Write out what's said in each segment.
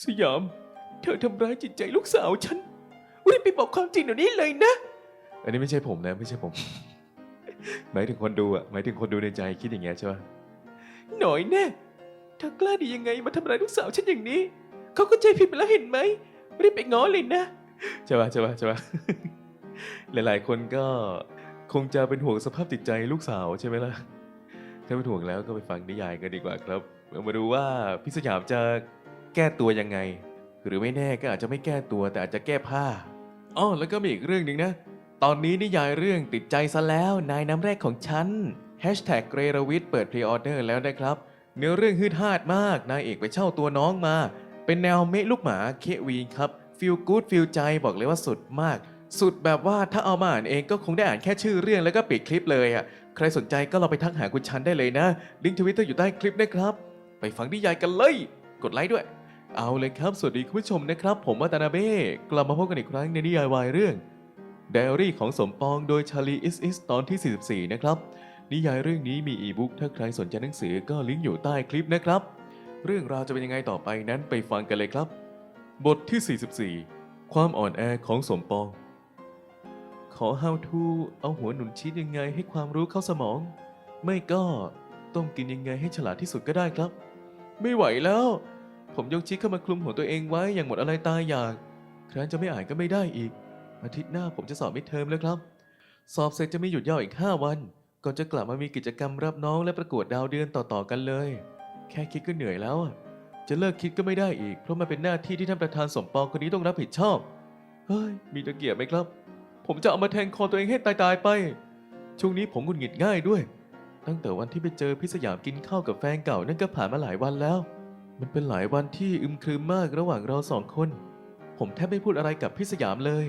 สยาม เธอทำร้ายจิตใจลูกสาวฉันรีบไปบอกความจริงเดี๋ยวนี้เลยนะ อันนี้ไม่ใช่ผมนะไม่ใช่ผม หมายถึงคนดูอะหมายถึงคนดูในใจคิดอย่างเงี้ยใช่ปะหน่อยแน่เธอกล้าดียังไงมาทำร้ายลูกสาวฉันอย่างนี้ เขาก็ใจผิดไปแล้วเห็นไหมรีบไปง้อเลยนะ ใช่ปะใช่ปะใช่ปะ หลายๆ คนก็คงจะเป็นห่วงสภาพจิตใจลูกสาวใช่ไหมล่ะ ถ้าเป็นห่วงแล้วก็ไปฟังนิยายกันดีกว่าครับเรามาดูว่าพี่สยามจะ แก้ตัวยังไง หรือไม่แน่ก็อาจจะไม่แก้ตัวแต่อาจจะแก้ผ้าอ๋อแล้วก็มีอีกเรื่องหนึ่งนะ ตอนนี้นิยายเรื่องติดใจซะแล้วนายน้ำแรกของฉันแฮชแท็กเกรรวิทเปิดพรีออเดอร์แล้วนะครับ เนื้อเรื่องฮืดฮาดมาก นายเอกไปเช่าตัวน้องมา เป็นแนวเมะลูกหมาเควีนครับฟิลกู๊ดฟิลใจบอกเลยว่าสุดมาก สุดแบบว่าถ้าเอามาอ่านเองก็คงได้อ่านแค่ชื่อเรื่องแล้วก็ปิดคลิปเลยอะใครสนใจก็ลองไปทักหาคุณชันได้เลยนะลิงก์ทวิตเตอร์อยู่ใต้คลิปนะครับ ไปฟังนิยายกันเลย กดไลค์ด้วย เอาเลยครับ สวัสดีคุณผู้ชมนะครับ ผมวัตนาเบ้กลับมาพบกันอีกครั้งในนิยายวายเรื่องไดอารี่ของสมปองโดยชาลีอิสอิสตอนที่ 44 นะครับ นิยายเรื่องนี้มีอีบุ๊กถ้าใครสนใจหนังสือก็ลิงก์อยู่ใต้คลิปนะครับ เรื่องราวจะเป็นยังไงต่อไปนั้นไปฟังกันเลยครับ บทที่ 44 ความอ่อนแอของสมปอง ขอ how to เอาหัวหนุนชีสยังไงให้ความรู้เข้าสมอง ไม่ก็ต้มกินยังไงให้ฉลาดที่สุดก็ได้ครับ ไม่ไหวแล้ว ผมยกชีสเข้ามาคลุมหัวตัวเองไว้อย่างหมดอะไรตายอยาก ครั้นจะไม่อ่านก็ไม่ได้อีก อาทิตย์หน้าผมจะสอบมิดเทอมแล้วครับ สอบเสร็จจะมีหยุดยาวอีก 5 วัน ก่อนจะกลับมามีกิจกรรมรับน้องและประกวดดาวเดือนต่อๆกันเลย แค่คิดก็เหนื่อยแล้วอะจะเลิกคิดก็ไม่ได้อีก เพราะมันเป็นหน้าที่ที่ท่านประธานสมปองคนนี้ต้องรับผิดชอบ เฮ้ย มีตะเกียบไหมครับ ผมจะเอามาแทงคอตัวเองให้ตายๆไป ช่วงนี้ผมหงุดหงิดง่ายด้วย ตั้งแต่วันที่ไปเจอพิสยามกินข้าวกับแฟนเก่านั่นก็ผ่านมาหลายวันแล้ว มันเป็นหลายวันที่อึมครึมมากระหว่างเราสองคน ผมแทบไม่พูดอะไรกับพิสยามเลย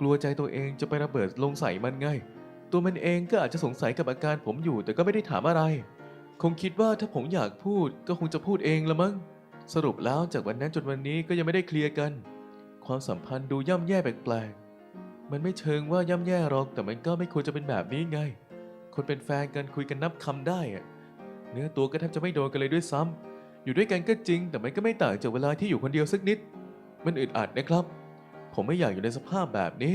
กลัวใจตัวเองจะไประเบิดลงใส่มันไง ตัวมันเองก็อาจจะสงสัยกับอาการผมอยู่แต่ก็ไม่ได้ถามอะไร คงคิดว่าถ้าผมอยากพูดก็คงจะพูดเองละมั้ง สรุปแล้วจากวันนั้นจนวันนี้ก็ยังไม่ได้เคลียร์กัน ความสัมพันธ์ดูย่ำแย่แปลกๆ มันไม่เชิงว่าย่ำแย่หรอกแต่มันก็ไม่ควรจะเป็นแบบนี้ไง คนเป็นแฟนกันคุยกันนับคำได้อะเนื้อตัวก็แทบจะไม่โดนกันเลยด้วยซ้ำ อยู่ด้วยกันก็จริง แต่มันก็ไม่ต่างจากเวลาที่อยู่คนเดียวสักนิด มันอึดอัดนะครับ ผมไม่อยากอยู่ในสภาพแบบนี้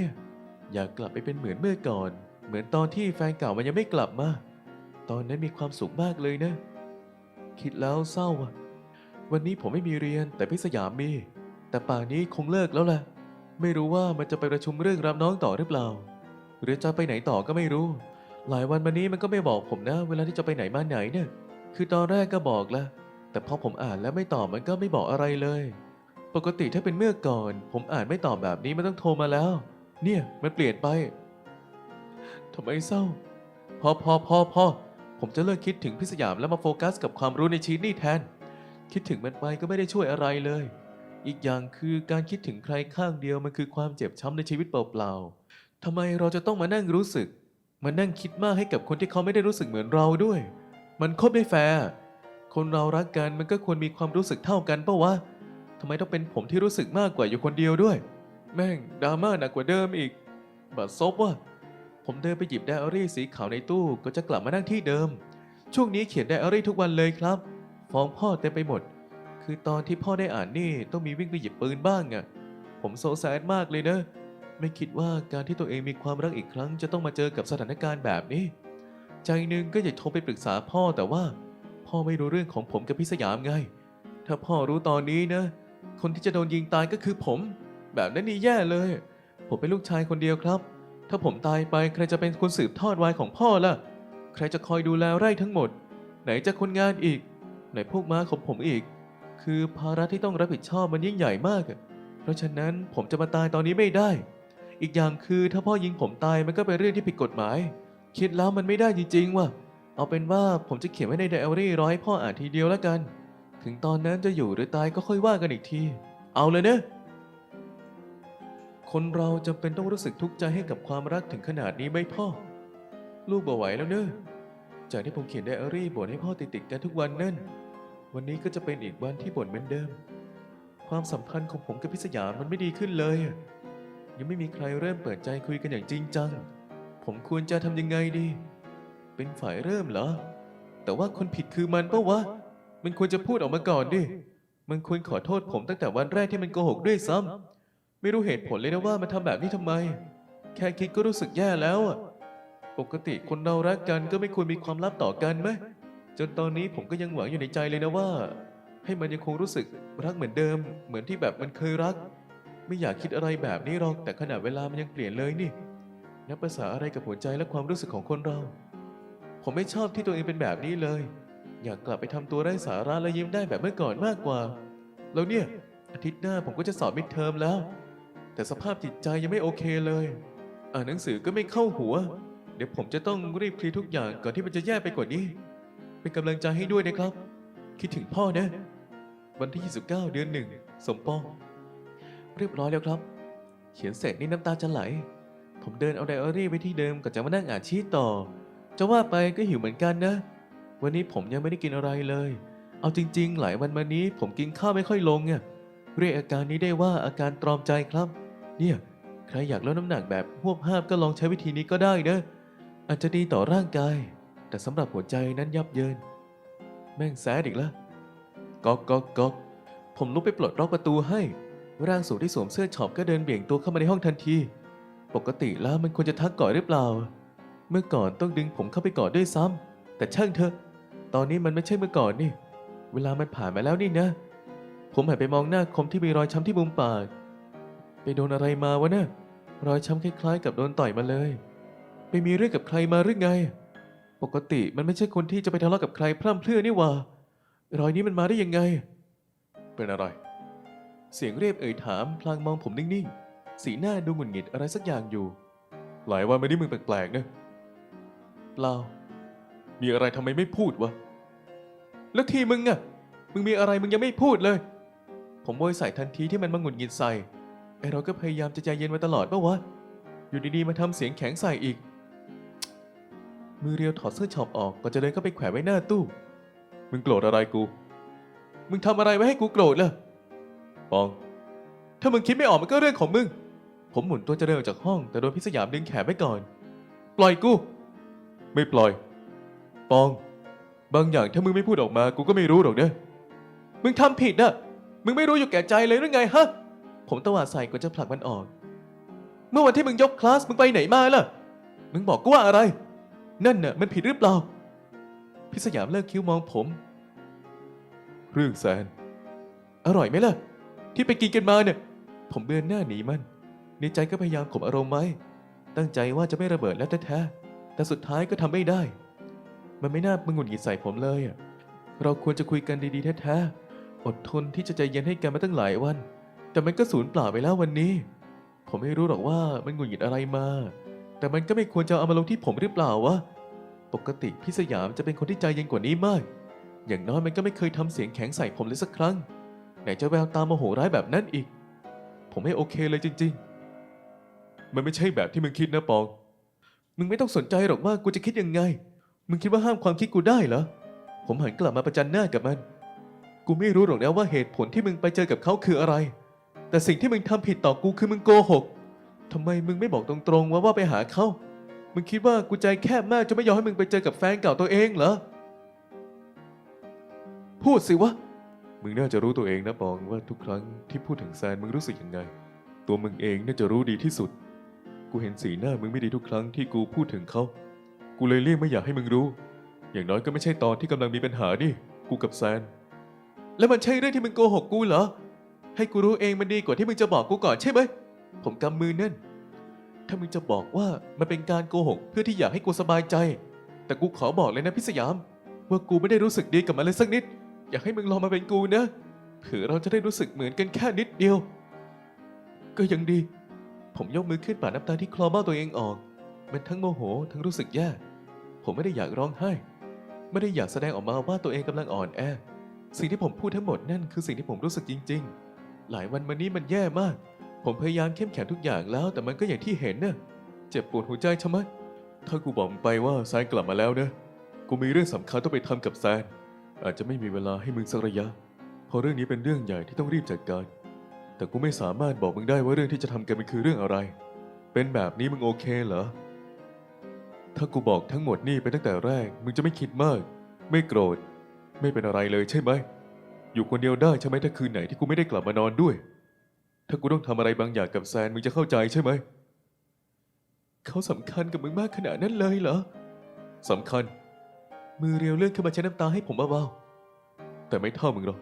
อยากกลับไปเป็นเหมือนเมื่อก่อน เหมือนตอนที่แฟนเก่ามันยังไม่กลับมา ตอนนั้นมีความสุขมากเลยนะ คิดแล้วเศร้าอะวันนี้ผมไม่มีเรียนแต่พี่สยามมี แต่ป่านนี้คงเลิกแล้วแหละ ไม่รู้ว่ามันจะไปประชุมเรื่องรับน้องต่อหรือเปล่า หรือจะไปไหนต่อก็ไม่รู้ หลายวันมานี้มันก็ไม่บอกผมนะ เวลาที่จะไปไหนมาไหนเนี่ย คือตอนแรกก็บอกละ แต่พอผมอ่านแล้วไม่ตอบมันก็ไม่บอกอะไรเลย ปกติถ้าเป็นเมื่อก่อน ผมอ่านไม่ตอบแบบนี้มันต้องโทรมาแล้ว เนี่ยมันเปลี่ยนไปทำไมเศร้า พอพอพอพอผมจะเลิกคิดถึงพิสยามแล้วมาโฟกัสกับความรู้ในชีตนี่แทน คิดถึงมันไปก็ไม่ได้ช่วยอะไรเลย อีกอย่างคือการคิดถึงใครข้างเดียวมันคือความเจ็บช้ำในชีวิตเปล่าๆทำไมเราจะต้องมานั่งรู้สึก มานั่งคิดมากให้กับคนที่เขาไม่ได้รู้สึกเหมือนเราด้วย มันโคบไม่แฟร์ คนเรารักกันมันก็ควรมีความรู้สึกเท่ากันปะวะทำไมต้องเป็นผมที่รู้สึกมากกว่าอยู่คนเดียวด้วย แม่งดราม่าหนักกว่าเดิมอีกบัดซบว่ะผมเดินไปหยิบไดอารี่สีขาวในตู้ก็จะกลับมานั่งที่เดิม ช่วงนี้เขียนไดอารี่ทุกวันเลยครับ ฟ้องพ่อเต็มไปหมด คือตอนที่พ่อได้อ่านนี่ต้องมีวิ่งไปหยิบปืนบ้างอะผมโซแซดมากเลยนะไม่คิดว่าการที่ตัวเองมีความรักอีกครั้ง จะต้องมาเจอกับสถานการณ์แบบนี้ ใจหนึงก็อยากโทรไปปรึกษาพ่อแต่ว่า พ่อไม่รู้เรื่องของผมกับพี่สยามไง ถ้าพ่อรู้ตอนนี้นะ คนที่จะโดนยิงตายก็คือผม แบบนั้นนี่แย่เลย ผมเป็นลูกชายคนเดียวครับ ถ้าผมตายไปใครจะเป็นคนสืบทอดวายของพ่อล่ะ ใครจะคอยดูแลไร่ทั้งหมด ไหนจะคนงานอีก ไหนพวกม้าของผมอีก คือภาระที่ต้องรับผิดชอบมันยิ่งใหญ่มากอะเพราะฉะนั้นผมจะมาตายตอนนี้ไม่ได้ อีกอย่างคือถ้าพ่อยิงผมตายมันก็เป็นเรื่องที่ผิดกฎหมาย คิดแล้วมันไม่ได้จริงๆว่ะ เอาเป็นว่าผมจะเขียนไว้ในไดอารี่รอให้พ่ออ่านทีเดียวแล้วกัน ถึงตอนนั้นจะอยู่หรือตายก็ค่อยว่ากันอีกที เอาเลยเนะคนเราจำเป็นต้องรู้สึกทุกข์ใจให้กับความรักถึงขนาดนี้ไหมพ่อ ลูกบ่ไหวแล้วเนอะจากที่ผมเขียนไดอารี่บ่นให้พ่อติดติดๆกันทุกวันนั่น วันนี้ก็จะเป็นอีกวันที่บ่นเหมือนเดิม ความสัมพันธ์ของผมกับพิสยามมันไม่ดีขึ้นเลย ยังไม่มีใครเริ่มเปิดใจคุยกันอย่างจริงจัง ผมควรจะทำยังไงดี เป็นฝ่ายเริ่มเหรอ แต่ว่าคนผิดคือมันปะวะ มันควรจะพูดออกมาก่อนดิ มันควรขอโทษผมตั้งแต่วันแรกที่มันโกหกด้วยซ้ำไม่รู้เหตุผลเลยนะว่ามันทำแบบนี้ทำไม แค่คิดก็รู้สึกแย่แล้วอะปกติคนเรารักกันก็ไม่ควรมีความลับต่อกันไหมจนตอนนี้ผมก็ยังหวังอยู่ในใจเลยนะว่า ให้มันยังคงรู้สึกรักเหมือนเดิม เหมือนที่แบบมันเคยรัก ไม่อยากคิดอะไรแบบนี้หรอกแต่ขณะเวลามันยังเปลี่ยนเลยนี่นับภาษาอะไรกับหัวใจและความรู้สึกของคนเรา ผมไม่ชอบที่ตัวเองเป็นแบบนี้เลย อยากกลับไปทำตัวไร้สาระและยิ้มได้แบบเมื่อก่อนมากกว่า แล้วเนี่ย อาทิตย์หน้าผมก็จะสอบมิดเทอมแล้ว แต่สภาพจิตใจยังไม่โอเคเลย อ่านหนังสือก็ไม่เข้าหัว เดี๋ยวผมจะต้องรีบเคลียร์ทุกอย่างก่อนที่มันจะแย่ไปกว่านี้ เป็นกำลังใจให้ด้วยนะครับ คิดถึงพ่อนะ วันที่ 29 เดือนหนึ่งสมปอง เรียบร้อยแล้วครับ เขียนเสร็จนี่น้ำตาจะไหล ผมเดินเอาไดอารี่ไว้ที่เดิมก่อนจะมานั่งอ่านชีตต่อ จะว่าไปก็หิวเหมือนกันนะ วันนี้ผมยังไม่ได้กินอะไรเลย เอาจริง ๆ หลายวันมานี้ผมกินข้าวไม่ค่อยลงอะเรียกอาการนี้ได้ว่าอาการตรอมใจครับ เนี่ย ใครอยากลดน้ำหนักแบบหวบห้าบก็ลองใช้วิธีนี้ก็ได้นะอาจจะดีต่อร่างกาย แต่สำหรับหัวใจนั้นยับเยิน แม่งแซดอีกแล้วก๊อกก๊อกก๊อกผมลุกไปปลดล็อกประตูให้ร่างสูงที่สวมเสื้อช็อปก็เดินเบี่ยงตัวเข้ามาในห้องทันที ปกติแล้วมันควรจะทักก่อนหรือเปล่า เมื่อก่อนต้องดึงผมเข้าไปกอดด้วยซ้ำแต่ช่างเถอะ ตอนนี้มันไม่ใช่เมื่อก่อนนี่ เวลามันผ่านมาแล้วนี่นะ ผมหันไปมองหน้าคมที่มีรอยช้ำที่มุมปาก ไปโดนอะไรมาวะเนี่ยรอยช้ำคล้ายๆ กับโดนต่อยมาเลย ไปมีเรื่องกับใครมาหรือไง ปกติมันไม่ใช่คนที่จะไปทะเลาะกับใครพร่ำเพรื่อนี่หว่า รอยนี้มันมาได้ยังไง เป็นอะไร เสียงเรียบเอ่ยถามพลางมองผมนิ่งๆ สีหน้าดูหงุดหงิดอะไรสักอย่างอยู่ หลายวันไม่ได้มึงแปลกๆนะ เปล่า มีอะไรทำไมไม่พูดวะ แล้วทีมึงอะมึงมีอะไรมึงยังไม่พูดเลย ผมโวยใส่ทันทีที่มันมาหงุดหงิดใส่ไอเราก็พยายามจะใจเย็นมาตลอดปะวะ อยู่ดีๆมาทำเสียงแข็งใส่อีก มือเรียวถอดเสื้อช็อปออกก่อนจะเดินเข้าไปแขวนไว้หน้าตู้ มึงโกรธอะไรกู มึงทำอะไรไว้ให้กูโกรธล่ะปอง ถ้ามึงคิดไม่ออกมันก็เรื่องของมึง ผมหมุนตัวจะเดินออกจากห้อง แต่โดนพิสยามดึงแขนไว้ก่อน ปล่อยกู ไม่ปล่อย ปอง บางอย่างถ้ามึงไม่พูดออกมา กูก็ไม่รู้หรอกเนะมึงทำผิดอะมึงไม่รู้อยู่แก่ใจเลยหรือไงฮะ ผมตวาดใส่ก่อนจะผลักมันออก เมื่อวันที่มึงยกคลาสมึงไปไหนมาล่ะ มึงบอกกูว่าอะไร นั่นน่ะมันผิดหรือเปล่า พิสยามเลิกคิ้วมองผม เรื่องแซน อร่อยไหมล่ะ ที่ไปกินกันมาเนี่ย ผมเบือนหน้าหนีมัน ในใจก็พยายามข่มอารมณ์ไว้ ตั้งใจว่าจะไม่ระเบิดแล้วแท้ๆ แต่สุดท้ายก็ทำไม่ได้ มันไม่น่ามึงหงุดหงิดใส่ผมเลยอะเราควรจะคุยกันดีๆแท้ๆ อดทนที่จะใจเย็นให้กันมาตั้งหลายวัน แต่มันก็สูญเปล่าไปแล้ววันนี้ ผมไม่รู้หรอกว่ามันหงุดหงิดอะไรมา แต่มันก็ไม่ควรจะเอามาลงที่ผมหรือเปล่าวะ ปกติพี่สยามจะเป็นคนที่ใจเย็นกว่านี้มาก อย่างน้อยมันก็ไม่เคยทำเสียงแข็งใส่ผมเลยสักครั้ง ไหนจะแววตาโมโหร้ายแบบนั้นอีก ผมไม่โอเคเลยจริง ๆ มันไม่ใช่แบบที่มึงคิดนะปอง มึงไม่ต้องสนใจหรอกว่ากูจะคิดยังไง มึงคิดว่าห้ามความคิดกูได้เหรอ ผมหันกลับมาประจันหน้ากับมัน กูไม่รู้หรอกนะว่าเหตุผลที่มึงไปเจอกับเขาคืออะไร แต่สิ่งที่มึงทำผิดต่อกูคือมึงโกหกทำไมมึงไม่บอกตรงๆว่าว่าไปหาเขา มึงคิดว่ากูใจแคบมากจะไม่ยอมให้มึงไปเจอกับแฟนเก่าตัวเองเหรอ พูดสิวะ มึงน่าจะรู้ตัวเองนะปองว่าทุกครั้งที่พูดถึงแซนมึงรู้สึกยังไง ตัวมึงเองน่าจะรู้ดีที่สุด กูเห็นสีหน้ามึงไม่ดีทุกครั้งที่กูพูดถึงเขา กูเลยเลี่ยงไม่อยากให้มึงรู้ อย่างน้อยก็ไม่ใช่ตอนที่กำลังมีปัญหานี่ กูกับแซน แล้วมันใช่เรื่องที่มึงโกหกกูเหรอ ให้กูรู้เองมันดีกว่าที่มึงจะบอกกูก่อนใช่ไหม ผมกำมือแน่น ถ้ามึงจะบอกว่ามันเป็นการโกหก เพื่อที่อยากให้กูสบายใจ แต่กูขอบอกเลยนะพี่สยาม ว่ากูไม่ได้รู้สึกดีกับมันเลยสักนิด อยากให้มึงลองมาเป็นกูนะ เผื่อเราจะได้รู้สึกเหมือนกันแค่นิดเดียว ก็ยังดี ผมยกมือขึ้นปาดน้ำตาที่คลอเบ้าตัวเองออก มันทั้งโมโหทั้งรู้สึกแย่ ผมไม่ได้อยากร้องไห้ ไม่ได้อยากแสดงออกมาว่าตัวเองกำลังอ่อนแอ สิ่งที่ผมพูดทั้งหมดนั่นคือสิ่งที่ผมรู้สึกจริง ๆ หลายวันมานี้มันแย่มาก ผมพยายามเข้มแข็งทุกอย่างแล้ว แต่มันก็อย่างที่เห็นน่ะเจ็บปวดหัวใจชะมัด ถ้ากูบอกไปว่าแซนกลับมาแล้วนะ กูมีเรื่องสำคัญต้องไปทำกับแซน อาจจะไม่มีเวลาให้มึงสักระยะ เพราะเรื่องนี้เป็นเรื่องใหญ่ที่ต้องรีบจัดการ แต่กูไม่สามารถบอกมึงได้ว่าเรื่องที่จะทำกันมันคือเรื่องอะไร เป็นแบบนี้มึงโอเคเหรอ ถ้ากูบอกทั้งหมดนี่ไปตั้งแต่แรก มึงจะไม่คิดมาก ไม่โกรธ ไม่เป็นอะไรเลยใช่ไหม อยู่คนเดียวได้ใช่ไหมถ้าคืนไหนที่กูไม่ได้กลับมานอนด้วย ถ้ากูต้องทำอะไรบางอย่างกับแซนมึงจะเข้าใจใช่ไหม เขาสำคัญกับมึงมากขนาดนั้นเลยเหรอสำคัญ มือเรียวเลื่อนขึ้นมาเช็ดน้ำตาให้ผมเบาๆแต่ไม่เท่ามึงหรอก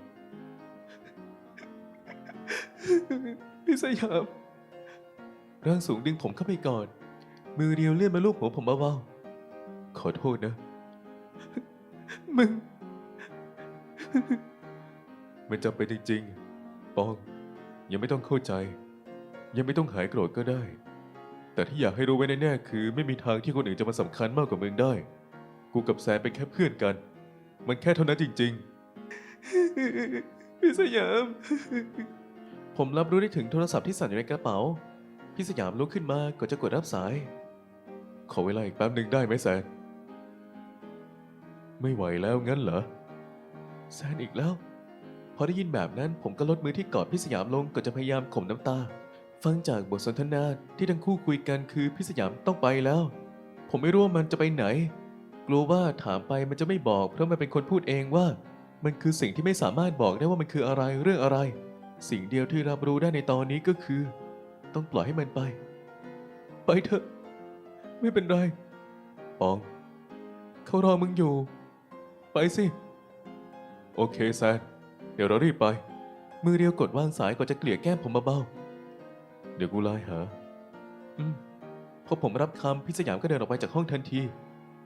พี่สยาม ร่างสูงดึงผมเข้าไปก่อน มือเรียวเลื่อนมาลูบหัวผมเบาๆขอโทษนะ มึง มันจำเป็นจริงๆปอง ยังไม่ต้องเข้าใจ ยังไม่ต้องหายโกรธก็ได้ แต่ที่อยากให้รู้ไว้แน่ๆคือ ไม่มีทางที่คนอื่นจะมาสำคัญมากกว่ามึงได้ กูกับแซนเป็นแค่เพื่อนกัน มันแค่เท่านั้นจริง ๆ พี่สยาม ผมรับรู้ได้ถึงโทรศัพท์ที่สั่นอยู่ในกระเป๋า พี่สยามลุกขึ้นมาก่อนจะกดรับสาย ขอเวลาอีกแป๊บหนึ่งได้ไหมแซน ไม่ไหวแล้วงั้นเหรอ แซนอีกแล้ว พอได้ยินแบบนั้นผมก็ลดมือที่กอดพี่สยามลงก่อนจะพยายามข่มน้ำตา ฟังจากบทสนทนาที่ทั้งคู่คุยกันคือพี่สยามต้องไปแล้ว ผมไม่รู้ว่ามันจะไปไหน กลัวว่าถามไปมันจะไม่บอก เพราะมันเป็นคนพูดเองว่า มันคือสิ่งที่ไม่สามารถบอกได้ว่ามันคืออะไรเรื่องอะไร สิ่งเดียวที่รับรู้ได้ในตอนนี้ก็คือ ต้องปล่อยให้มันไป ไปเถอะ ไม่เป็นไร ปอง เขารอมึงอยู่ ไปสิ โอเคแซน เดี๋ยวเรารีบไป มือเรียวกดวางสายก่อนจะเกลี่ยแก้มผมเบาๆเดี๋ยวกูไลน์หา อืมพอผมรับคำพี่สยามก็เดินออกไปจากห้องทันที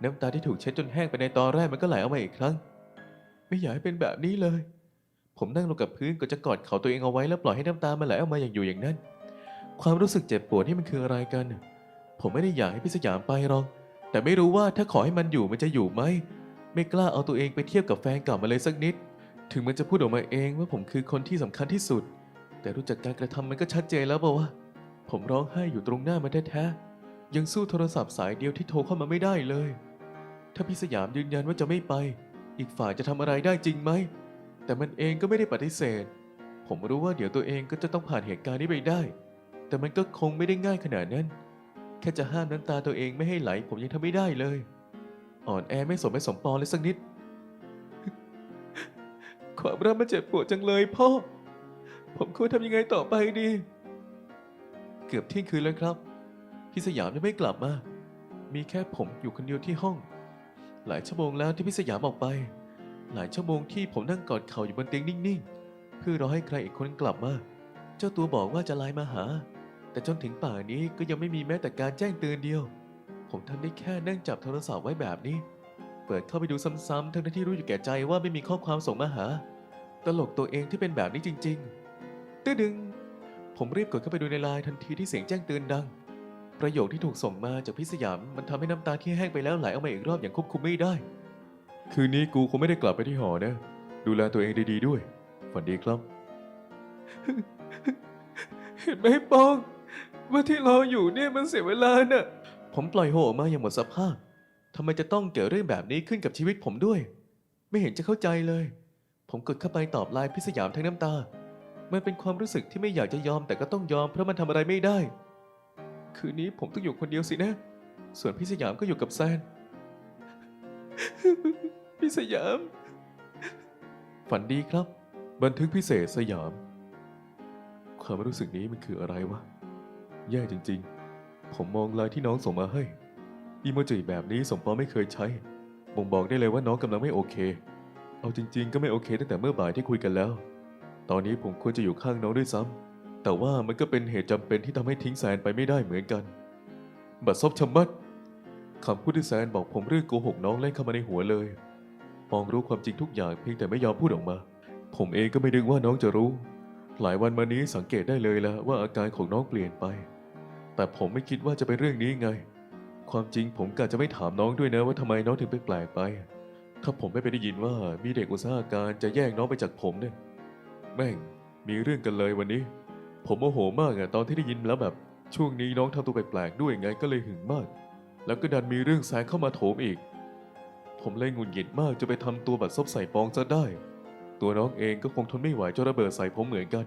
น้ำตาที่ถูกเช็ดจนแห้งไปในตอนแรกมันก็ไหลออกมาอีกครั้ง ไม่อยากให้เป็นแบบนี้เลย ผมนั่งลงกับพื้นก็จะกอดเขาตัวเองเอาไว้แล้วปล่อยให้น้ำตามันไหลออกมาอย่างอยู่อย่างนั้น ความรู้สึกเจ็บปวดนี่มันคืออะไรกัน ผมไม่ได้อยากให้พี่สยามไปหรอก แต่ไม่รู้ว่าถ้าขอให้มันอยู่มันจะอยู่ไหม ไม่กล้าเอาตัวเองไปเทียบกับแฟนเก่ามาเลยสักนิด ถึงมันจะพูดออกมาเองว่าผมคือคนที่สำคัญที่สุด แต่รู้จักการกระทำมันก็ชัดเจนแล้วป่าวะผมร้องไห้อยู่ตรงหน้ามันแท้ๆ ยังสู้โทรศัพท์สายเดียวที่โทรเข้ามาไม่ได้เลย ถ้าพี่สยามยืนยันว่าจะไม่ไป อีกฝ่ายจะทำอะไรได้จริงไหม แต่มันเองก็ไม่ได้ปฏิเสธ ผมรู้ว่าเดี๋ยวตัวเองก็จะต้องผ่านเหตุการณ์นี้ไปได้ แต่มันก็คงไม่ได้ง่ายขนาดนั้น แค่จะห้ามน้ำตาตัวเองไม่ให้ไหล ผมยังทำไม่ได้เลย อ่อนแอไม่สมไม่สมปองเลยสักนิด ความรักมันเจ็บปวดจังเลยพ่อ ผมควรทำยังไงต่อไปดี เกือบเที่ยงคืนแล้วครับ พี่สยามยังไม่กลับมา มีแค่ผมอยู่คนเดียวที่ห้อง หลายชั่วโมงแล้วที่พี่สยามออกไป หลายชั่วโมงที่ผมนั่งกอดเข่าอยู่บนเตียงนิ่งๆ เพื่อรอให้ใครอีกคนกลับมา เจ้าตัวบอกว่าจะไลน์มาหา แต่จนถึงป่านนี้ก็ยังไม่มีแม้แต่การแจ้งเตือนเดียว ผมทำได้แค่นั่งจับโทรศัพท์ไว้แบบนี้ เปิดเข้าไปดูซ้ำๆทั้งที่รู้อยู่แก่ใจว่าไม่มีข้อความส่งมาหา ตลกตัวเองที่เป็นแบบนี้จริงๆตื้อดึง ผมรีบกดเข้าไปดูในไลน์ทันทีที่เสียงแจ้งเตือนดัง ประโยคที่ถูกส่งมาจากพิสยามมันทำให้น้ำตาที่แห้งไปแล้วไหลออกมาอีกรอบอย่างควบคุมไม่ได้ คืนนี้กูคงไม่ได้กลับไปที่หอนะ ดูแลตัวเองดีๆด้วย ฝันดีครับ เห็นไหมปอง ว่าที่เราอยู่เนี่ยมันเสียเวลาน่ะ ผมปล่อยโฮออกมาอย่างหมดสภาพทำไมจะต้องเกิดเรื่องแบบนี้ขึ้นกับชีวิตผมด้วย ไม่เห็นจะเข้าใจเลย ผมกดเข้าไปตอบไลน์พิสยามทั้งน้ำตา มันเป็นความรู้สึกที่ไม่อยากจะยอมแต่ก็ต้องยอมเพราะมันทำอะไรไม่ได้ คืนนี้ผมต้องอยู่คนเดียวสินะ ส่วนพี่สยามก็อยู่กับแซน พี่สยาม ฝันดีครับ บันทึกพิเศษสยาม ความรู้สึกนี้มันคืออะไรวะ แย่จริงๆ ผมมองลน์ที่น้องส่งมาให้อีโมจิแบบนี้สมปองไม่เคยใช้ บ่งบอกได้เลยว่าน้องกำลังไม่โอเค เอาจริง ๆ ก็ไม่โอเคตั้งแต่เมื่อบ่ายที่คุยกันแล้ว ตอนนี้ผมควรจะอยู่ข้างน้องด้วยซ้ำแต่ว่ามันก็เป็นเหตุจำเป็นที่ทำให้ทิ้งแซนไปไม่ได้เหมือนกัน บัดซบชะมัด คำพูดที่แซนบอกผมเรื่องโกหกน้องเล่นเข้ามาในหัวเลยปองรู้ความจริงทุกอย่างเพียงแต่ไม่ยอมพูดออกมา ผมเองก็ไม่นึกว่าน้องจะรู้ หลายวันมานี้สังเกตได้เลยแล้วว่าอาการของน้องเปลี่ยนไป แต่ผมไม่คิดว่าจะเป็นเรื่องนี้ไง ความจริงผมกะจะไม่ถามน้องด้วยนะว่าทำไมน้องถึงไปแปลกไป ถ้าผมไม่ไปได้ยินว่ามีเด็กอุตสาหการจะแย่งน้องไปจากผมเนี่ย แม่งมีเรื่องกันเลยวันนี้ ผมโมโหมากอะตอนที่ได้ยินแล้วแบบช่วงนี้น้องทำตัวแปลกๆด้วยไงก็เลยหึงมาก แล้วก็ดันมีเรื่องแซงเข้ามาโถมอีก ผมเลยหงุดหงิดมากจะไปทำตัวบัดซบใส่ปองซะได้ ตัวน้องเองก็คงทนไม่ไหวจะระเบิดใส่ผมเหมือนกัน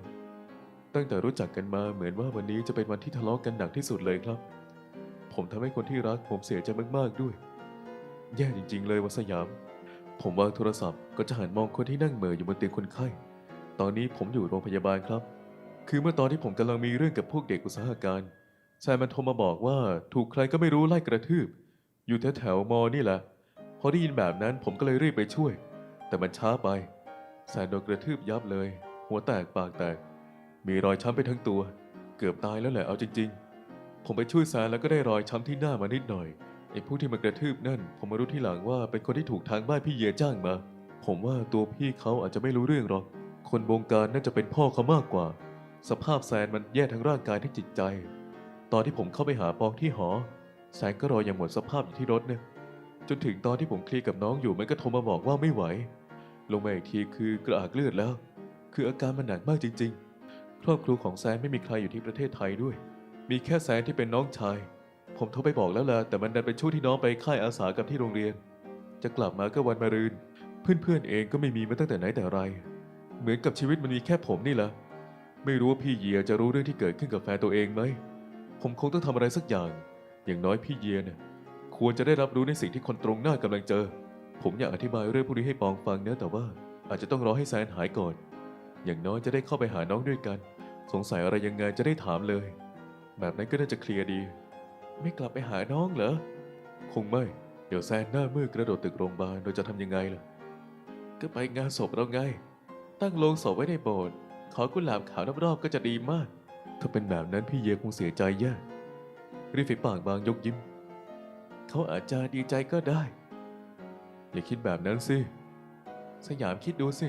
ตั้งแต่รู้จักกันมาเหมือนว่าวันนี้จะเป็นวันที่ทะเลาะกันหนักที่สุดเลยครับ ผมทำให้คนที่รักผมเสียใจมากๆด้วย แย่จริง ๆ เลยวัสยาม ผมวางโทรศัพท์ก็จะหันมองคนที่นั่งเหม่ออยู่บนเตียงคนไข้ ตอนนี้ผมอยู่โรงพยาบาลครับ คือเมื่อตอนที่ผมกำลังมีเรื่องกับพวกเด็กอุตสาหการ แซนมันโทรมาบอกว่าถูกใครก็ไม่รู้ไล่กระทืบ อยู่แถวแถวมอนี่แหละพอได้ยินแบบนั้นผมก็เลยรีบไปช่วย แต่มันช้าไปแซนโดนกระทืบยับเลย หัวแตกปากแตก มีรอยช้ำไปทั้งตัว เกือบตายแล้วแหละเอาจริง ๆ ผมไปช่วยแซนแล้วก็ได้รอยช้ำที่หน้ามานิดหน่อยไอ้ผู้ที่มากระทืบนั่น ผมมารู้ที่หลังว่าเป็นคนที่ถูกทางบ้านพี่เยจ้างมา ผมว่าตัวพี่เขาอาจจะไม่รู้เรื่องหรอกคนบงการน่าจะเป็นพ่อเขามากกว่า สภาพแซนมันแย่ทั้งร่างกายทั้งจิตใจ ตอนที่ผมเข้าไปหาปองที่หอแซนก็รออย่างหมดสภาพอยู่ที่รถเนี่ยจนถึงตอนที่ผมเคลียร์กับน้องอยู่มันก็โทรมาบอกว่าไม่ไหว ลงมาอีกทีคือกระอักเลือดแล้ว คืออาการมันหนักมากจริง ๆ ครอบครัวของแซนไม่มีใครอยู่ที่ประเทศไทยด้วย มีแค่แซนที่เป็นน้องชาย ผมโทรไปบอกแล้วล่ะแต่มันดันเป็นช่วงที่น้องไปค่ายอาสากับที่โรงเรียน จะกลับมาก็วันมะรืน เพื่อนๆเองก็ไม่มีมาตั้งแต่ไหนแต่ไร เหมือนกับชีวิตมันมีแค่ผมนี่แหละไม่รู้ว่าพี่เยียจะรู้เรื่องที่เกิดขึ้นกับแฟนตัวเองไหม ผมคงต้องทำอะไรสักอย่าง อย่างน้อยพี่เยียเนี่ยควรจะได้รับรู้ในสิ่งที่คนตรงหน้ากำลังเจอ ผมอยากอธิบายเรื่องพวกนี้ให้ปองฟังนะแต่ว่า อาจจะต้องรอให้แซนหายก่อน อย่างน้อยจะได้เข้าไปหาน้องด้วยกัน สงสัยอะไรยังไงจะได้ถามเลย แบบนั้นก็น่าจะเคลียร์ดี ไม่กลับไปหาน้องเหรอ คงไม่ เดี๋ยวแซนหน้ามืดกระโดดตึกโรงพยาบาลเราจะทำยังไงล่ะ ก็ไปงานศพเราไง ตั้งโลงศพไว้ในโบสถ์ขอกุหลาบขาวรอบๆก็จะดีมาก ถ้าเป็นแบบนั้นพี่เยคงเสียใจแย่ริมฝีปากบางยกยิ้ม เขาอาจจะดีใจก็ได้ อย่าคิดแบบนั้นสิ สยามคิดดูสิ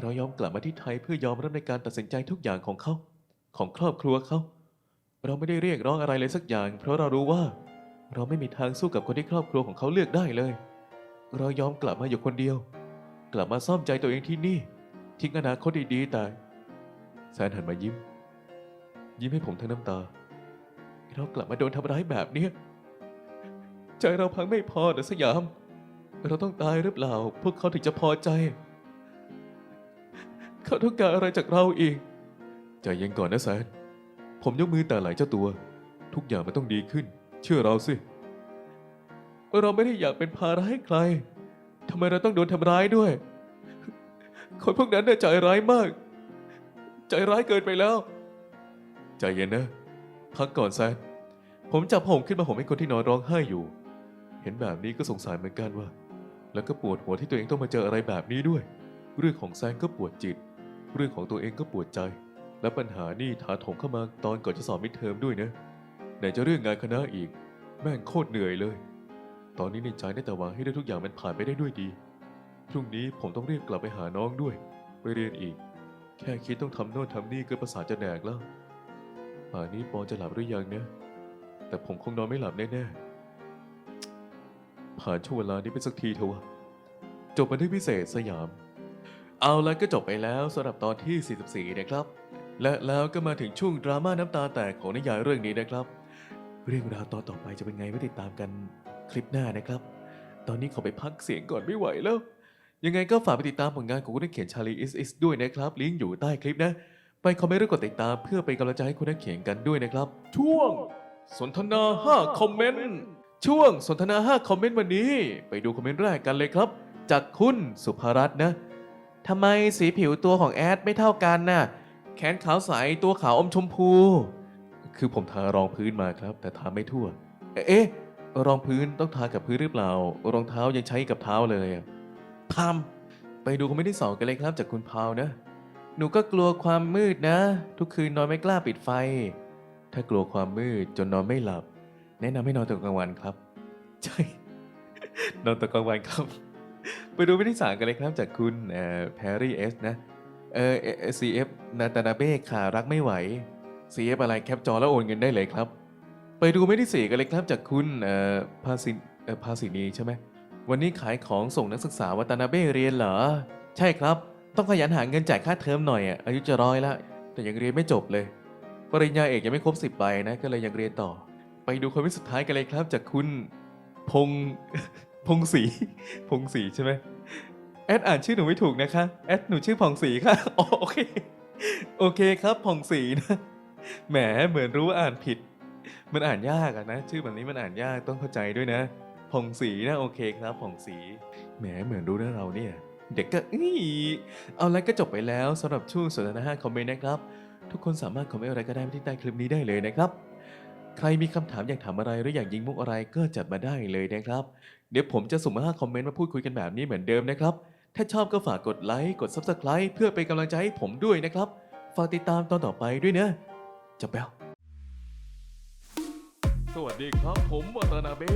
เรายอมกลับมาที่ไทยเพื่อยอมรับในการตัดสินใจทุกอย่างของเขา ของครอบครัวเขา เราไม่ได้เรียกร้องอะไรเลยสักอย่าง เพราะเรารู้ว่า เราไม่มีทางสู้กับคนที่ครอบครัวของเขาเลือกได้เลย เรายอมกลับมาอยู่คนเดียว กลับมาซ่อมใจตัวเองที่นี่ ทิ้งอนาคตดีๆแต่แซนหันมายิ้ม ยิ้มให้ผมทั้งน้ำตา เรากลับมาโดนทำร้ายแบบเนี้ยใจเราพังไม่พอเดอสยาม เราต้องตายหรือเปล่า พวกเขาถึงจะพอใจ เขาต้องการอะไรจากเราอีก ใจเย็นก่อนนะแซน ผมยกมือแต่ไหลเจ้าตัว ทุกอย่างมันต้องดีขึ้น เชื่อเราสิ เราไม่ได้อยากเป็นภาระให้ใครทำไมเราต้องโดนทำร้ายด้วย คนพวกนั้นน่ะใจร้ายมาก ใจร้ายเกินไปแล้ว ใจเย็นนะพักก่อนแซนผมจับผมขึ้นมาผมให้คนที่นอนร้องไห้อยู่ เห็นแบบนี้ก็สงสารเหมือนกันว่า แล้วก็ปวดหัวที่ตัวเองต้องมาเจออะไรแบบนี้ด้วย เรื่องของแซนก็ปวดจิต เรื่องของตัวเองก็ปวดใจ และปัญหานี่ถาโถมเข้ามาตอนก่อนจะสอบมิดเทอมด้วยนะไหนจะเรื่องงานคณะอีก แม่งโคตรเหนื่อยเลย ตอนนี้ในใจได้แต่หวังให้ได้ทุกอย่างมันผ่านไปได้ด้วยดีพรุ่งนี้ผมต้องรีบกลับไปหาน้องด้วย ไปเรียนอีก แค่คิดต้องทำโน่นทำนี่ก็ประสาทจะแดกแล้ว ป่านนี้ปอนจะหลับหรือยังเนี่ยแต่ผมคงนอนไม่หลับแน่ๆ ผ่านช่วงเวลานี้ไปสักทีเถอะวะ จบบันทึกพิเศษสยาม เอาล้วก็จบไปแล้วสำหรับตอนที่ 44 นะครับ และแล้วก็มาถึงช่วงดราม่าน้ำตาแตกของนิยายเรื่องนี้นะครับ เรื่องราวตอนต่อไปจะเป็นไงไว้ติดตามกันคลิปหน้านะครับ ตอนนี้ขอไปพักเสียงก่อนไม่ไหวแล้ว ยังไงก็ฝากไปติดตามผลงานของคุณนักเขียนชาลีอิสอิสด้วยนะครับ ลิงก์อยู่ใต้คลิปนะ ไปคอมเมนต์หรือกดติดตามเพื่อเป็นกำลังใจให้คุณนักเขียนกันด้วยนะครับ ช่วง สนทนา 5 คอมเมนต์ช่วงสนทนา 5 คอมเมนต์วันนี้ ไปดูคอมเมนต์แรกกันเลยครับ จากคุณสุภรัตน์นะทำไมสีผิวตัวของแอดไม่เท่ากันน่ะ แขนขาวใสตัวขาวอมชมพู คือผมทารองพื้นมาครับ แต่ทาไม่ทั่ว เอ๊ะรองพื้นต้องทากับพื้นหรือเปล่า รองเท้ายังใช้กับเท้าเลยอะทำไปดูคอมเมนต์ที่สองกันเลยครับ จากคุณพาวนะ หนูก็กลัวความมืดนะ ทุกคืนนอนไม่กล้าปิดไฟ ถ้ากลัวความมืดจนนอนไม่หลับ แนะนำให้นอนตอนกลางวันครับ ใช่ นอนตอนกลางวันครับ ไปดูวิธีสามกันเลยครับจากคุณแพรรี่เอสนะเออซีเอฟนาตานาเบ้ขารักไม่ไหว CF อฟอะไรแคปจอแล้วโอนเงินได้เลยครับ ไปดูไม่ที่สี่กันเลยครับจากคุณเออพาสิภาสินีใช่ไหมวันนี้ขายของส่งนักศึกษาวาตานาเบ้เรียนเหรอ ใช่ครับ ต้องขยันหาเงินจ่ายค่าเทอมหน่อยอะอายุจะร้อยแล้ว แต่ยังเรียนไม่จบเลย ปริญญาเอกยังไม่ครบสิบใบนะ ก็เลยยังเรียนต่อ ไปดูคอมเมนต์สุดท้ายกันเลยครับ จากคุณพงพงศรีพงศรีใช่ไหมแอดอ่านชื่อหนูไม่ถูกนะคะแอดหนูชื่อพองศรีค่ะโอเคโอเคครับพองศรีนะแหมเหมือนรู้ว่าอ่านผิด มันอ่านยากอะนะ ชื่อแบบนี้มันอ่านยากต้องเข้าใจด้วยนะผ่องสีนะโอเคครับผ่องสีแหมเหมือนรู้นะเราเนี่ย เด็กก็อีเอาแล้วก็จบไปแล้วสำหรับช่วงสนทนาคอมเมนต์นะครับ ทุกคนสามารถคอมเมนต์อะไรก็ได้ที่ใต้คลิปนี้ได้เลยนะครับ ใครมีคำถามอยากถามอะไรหรืออยากยิงมุกอะไรก็จัดมาได้เลยนะครับ เดี๋ยวผมจะสุ่มห้าคอมเมนต์มาพูดคุยกันแบบนี้เหมือนเดิมนะครับ ถ้าชอบก็ฝากกดไลค์กด Subscribe เพื่อเป็นกำลังใจให้ผมด้วยนะครับ ฝากติดตามตอนต่อไปด้วยนะจับแบลสวัสดีครับผมวัตนาเบ้